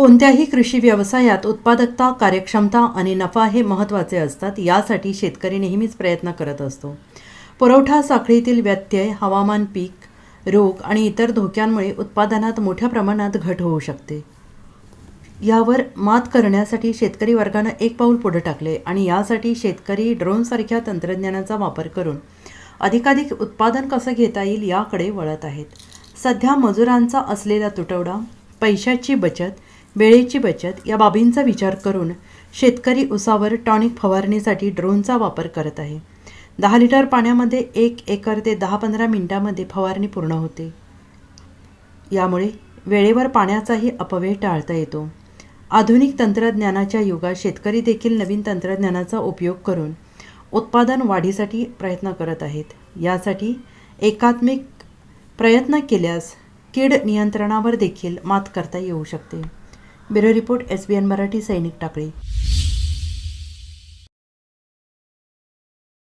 कोणत्याही कृषी व्यवसायात उत्पादकता कार्यक्षमता आणि नफा हे महत्त्वाचे असतात यासाठी शेतकरी नेहमीच प्रयत्न करत असतो. पुरवठा साखळीतील व्यत्यय हवामान पीक रोग आणि इतर धोक्यांमुळे उत्पादनात मोठ्या प्रमाणात घट होऊ शकते. यावर मात करण्यासाठी शेतकरी वर्गानं एक पाऊल पुढे टाकले आणि यासाठी शेतकरी ड्रोनसारख्या तंत्रज्ञानाचा वापर करून अधिकाधिक उत्पादन कसं घेता येईल याकडे वळत आहेत. सध्या मजुरांचा असलेला तुटवडा पैशाची बचत वेळेची बचत या बाबींचा विचार करून शेतकरी उसावर टॉनिक फवारणीसाठी ड्रोनचा वापर करत आहे. दहा लिटर पाण्यामध्ये एक एकर ते दहा पंधरा मिनिटामध्ये फवारणी पूर्ण होते. यामुळे वेळेवर पाण्याचाही अपव्यय टाळता येतो. आधुनिक तंत्रज्ञानाच्या युगात शेतकरी देखील नवीन तंत्रज्ञानाचा उपयोग करून उत्पादन वाढीसाठी प्रयत्न करत आहेत. यासाठी एकात्मिक प्रयत्न केल्यास कीड नियंत्रणावर देखील मात करता येऊ शकते. Bureau report S B N Marathi Sainik Takali.